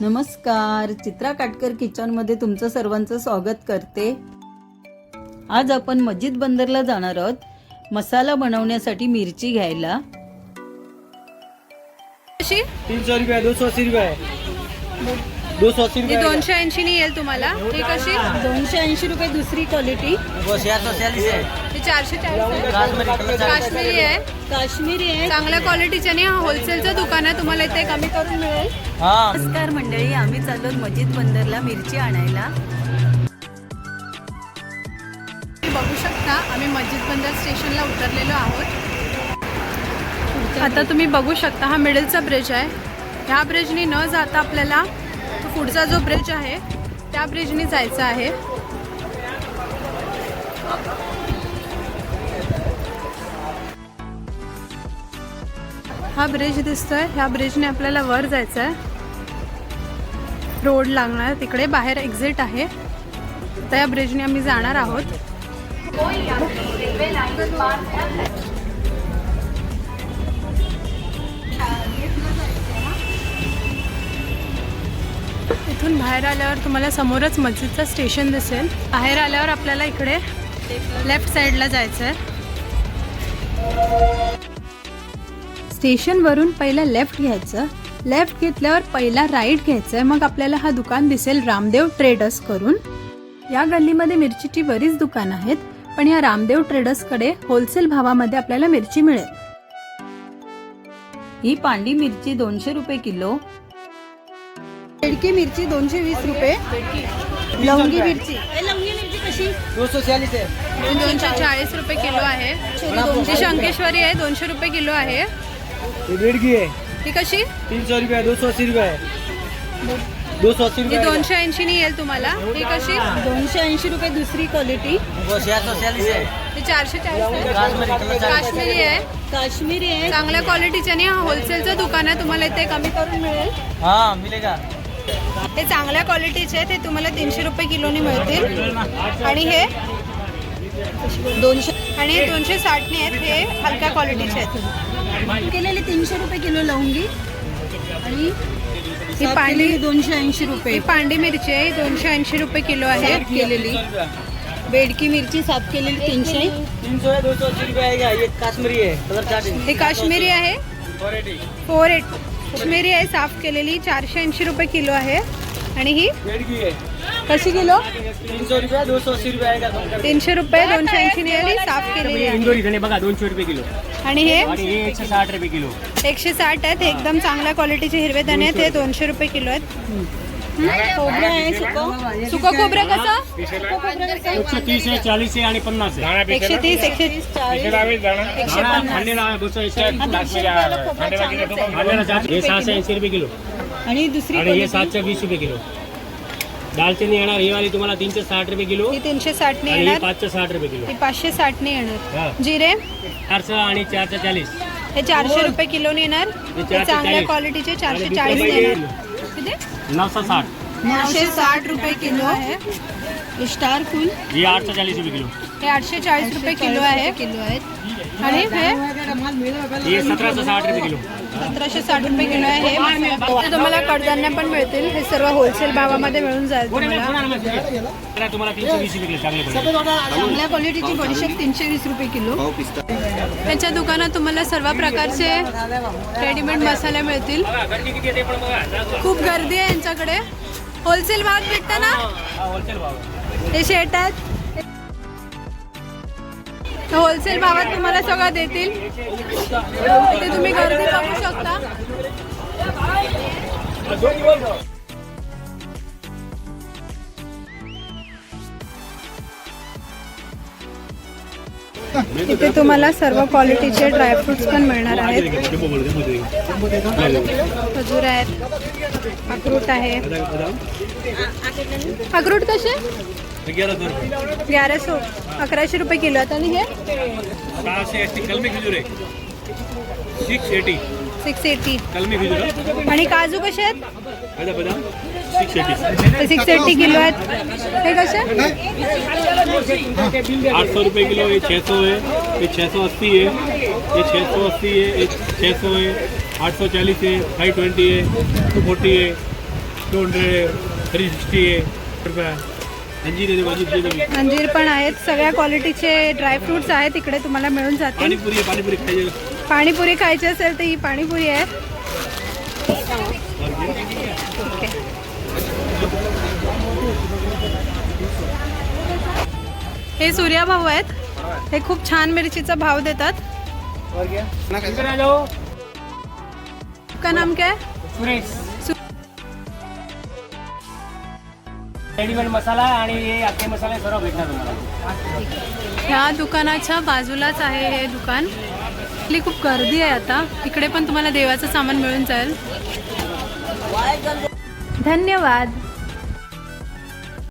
नमस्कार. चित्रा काटकर किचनमध्ये तुमचं सर्वांचं स्वागत करते. आज आपण मस्जिद बंदरला जाणार आहोत. मसाला बनवण्यासाठी मिरची घ्यायला. कशी तीन सौ रुपये दो सौ अस्सी रुपये. दो सौ अस्सी ही रुपये. दोनशे ऐंशी नि येईल तुम्हाला. ही कशी दोनशे ऐंशी रुपये दुसरी क्वालिटी चारशे चाळीस काश्मीरी आहे काश्मीरी आहे चांगल्या क्वालिटीचे आणि होलसेलचं दुकान आहे तुम्हाला इथे कमी करून मिळेल. नमस्कार मंडळी आम्ही चाललो मस्जिद बंदरला मिरची आणायला तुम्ही बघू शकता आम्ही मस्जिद बंदर स्टेशनला उतरलेलो आहोत. आता तुम्ही बघू शकता हा मिडलचा ब्रिज आहे. ह्या ब्रिजनी न जाता आपल्याला तो पुढचा जो ब्रिज आहे त्या ब्रिजनी जायचं आहे. हा ब्रिज दिसतोय. ह्या ब्रिजने आपल्याला वर जायचं आहे रोड लागणार तिकडे बाहेर एक्झिट आहे. तर या ब्रिजने आम्ही जाणार आहोत. इथून बाहेर आल्यावर तुम्हाला समोरच मस्जिदचं स्टेशन दिसेल. बाहेर आल्यावर आपल्याला इकडे लेफ्ट साईडला जायचं आहे स्टेशनवरून पहिला लेफ्ट घ्यायचं. लेफ्ट घेतल्यावर पहिला राईट घ्यायचं मग आपल्याला हा दुकान दिसेल रामदेव ट्रेडर्स करून या गल्लीमध्ये मिरचीची बरीच दुकानं आहेत पण या रामदेव ट्रेडर्सकडे होलसेल भावामध्ये आपल्याला मिरची मिळेल. ही पांडी मिरची दोनशे रुपये किलो. बेडकी मिरची दोनशे वीस रुपये. लवंगी मिरची. दोनशे चाळीस रुपये किलो आहे. ही शंकेश्वरी आहे दोनशे रुपये किलो आहे. ये बेड की है ही कशी? तीन सौ रुपये दो सौ अस्सी रुपये. दो सौ अस्सी ही रुपये दोनशे ऐंशी नि येईल तुम्हाला. ही कशी? दोनशे ऐंशी रुपये दुसरी क्वालिटी ही चारशे चाळीस आहे. काश्मीरी आहे. काश्मीरी आहे. चांगल्या क्वालिटीचे आणि हा होलसेलचं दुकान आहे. तुम्हाला इथे कमी करून मिळेल. हाँ मिलेगा हे चांगल्या क्वालिटीचे आहे ते तुम्हाला तीनशे रुपये किलोनी मिळतील. आणि हे? दोनशे आणि हे दोनशे साठने आहेत. हे हलक्या क्वालिटीचे आहेत. केलेली तीनशे रुपये किलो लवंगी. आणि ही केलेली दोनशे ऐंशी रुपये. पांडी मिरची आहे दोनशे ऐंशी रुपये किलो आहे केलेली. बेडकी मिरची साफ केलेली तीनशे. है काश्मीरी आहे. फोर एट काश्मीरी आहे साफ केलेली. चारशे ऐंशी रुपये किलो आहे. आणि ही? कशी किलो? तीनशे रुपये दोनशे ऐंशी निघाली साफ केलेली आहे. इंदोरी धने बघा दोनशे रुपये किलो. आणि हे? आणि हे एकशे साठ रुपये किलो. एकशे साठ आहेत एकदम चांगल्या क्वालिटीचे हिरवे दाणे आहेत हे दोनशे रुपये किलो आहेत. खोबरं आहे सुकं. सुका खोबरं कसं? एकशे तीस आहे चाळीस आहे आणि पन्नास आहे. एकशे तीस एकशे एकशे पन्नास. हे सहाशे ऐंशी रुपये किलो. आणि दुसरी आणि हे सातशे वीस रुपये किलो. दालचिनी येणार ही वाली तुम्हाला तीनशे साठ रुपये किलो. ही तीनशे साठने आणि ही येणार. पाचशे साठ रुपये किलो. ही पाचशे साठने येणार. हा. जिरे? चारशे आणि चारशे चाळीस. हे चारशे रुपये किलोने येणार. हे हे चांगल्या. क्वालिटीचे चारशे चाळीस येणार. किती? नऊशे साठ. नऊशे साठ रुपये किलो. आहे. स्टार फुल. ही आठशे चाळीस रुपये किलो. हे आठशे चाळीस रुपये किलो आहे. किलो आहेत आणि हे? ही सतराशे साठ रुपये किलो. सतराशे साठ रुपये किलो आहे. हे तुम्हाला कडधान्य पण मिळतील. हे सर्व होलसेल भावामध्ये मिळून जाईल तुम्हाला. त्याला तुम्हाला तीनशे वीस रुपये किलो चांगले. चांगल्या क्वालिटीची बडीशेप तीनशे वीस रुपये किलो. त्यांच्या दुकानात तुम्हाला सर्व प्रकारचे रेडीमेड मसाले मिळतील. बघा, गर्दी किती येते पण बघा. खूप गर्दी आहे यांच्याकडे. होलसेल भाव भेटतं ना? होलसेल भाव. हे शेट आहेत. होलसेल भावात तुम्हाला सगळं देतील. इथे तुम्ही गर्दी बघू शकता. इथे तुम्हाला सर्व क्वालिटीचे ड्रायफ्रुट्स पण मिळणार आहेत. खजूर आहेत अक्रूट आहे. अक्रूट कसे? ग्यारह अकराशे रुपये किलो. आहेत आणि हे? Six eighty six eighty. आणि काजू कसे आहेत? Six eighty. किलो आहेत. हे कसे? आठ सौ रुपये किलो ये छः सौ है ये छः सौ अस्सी है ये छः सौ अस्सी है ये छः सौ है आठ सौ चालीस है फाइव ट्वेंटी है टू फोर्टी है टू हंड्रेड है थ्री सिक्स्टी रुपया. अंजीर पाणी आहेत. सगळ्या क्वालिटीचे ड्रायफ्रुट्स आहेत. इकडे तुम्हाला मिळून जातील. पाणीपुरी खायची पाणीपुरी खायची असेल तर ही पाणीपुरी आहे. हे सूर्या भाऊ आहेत. हे खूप छान मिरचीचा भाव देतात. इकडे आ जाओ का नाम काय? सुरेश. रेडीमेड मसाला आणि हे अख्खे मसाले सर्व भेटणार तुम्हाला. ह्या दुकानाच्या बाजूलाच आहे हे दुकान. इथली खूप गर्दी आहे आता. इकडे पण तुम्हाला देवाचं सामान मिळून जाईल. धन्यवाद.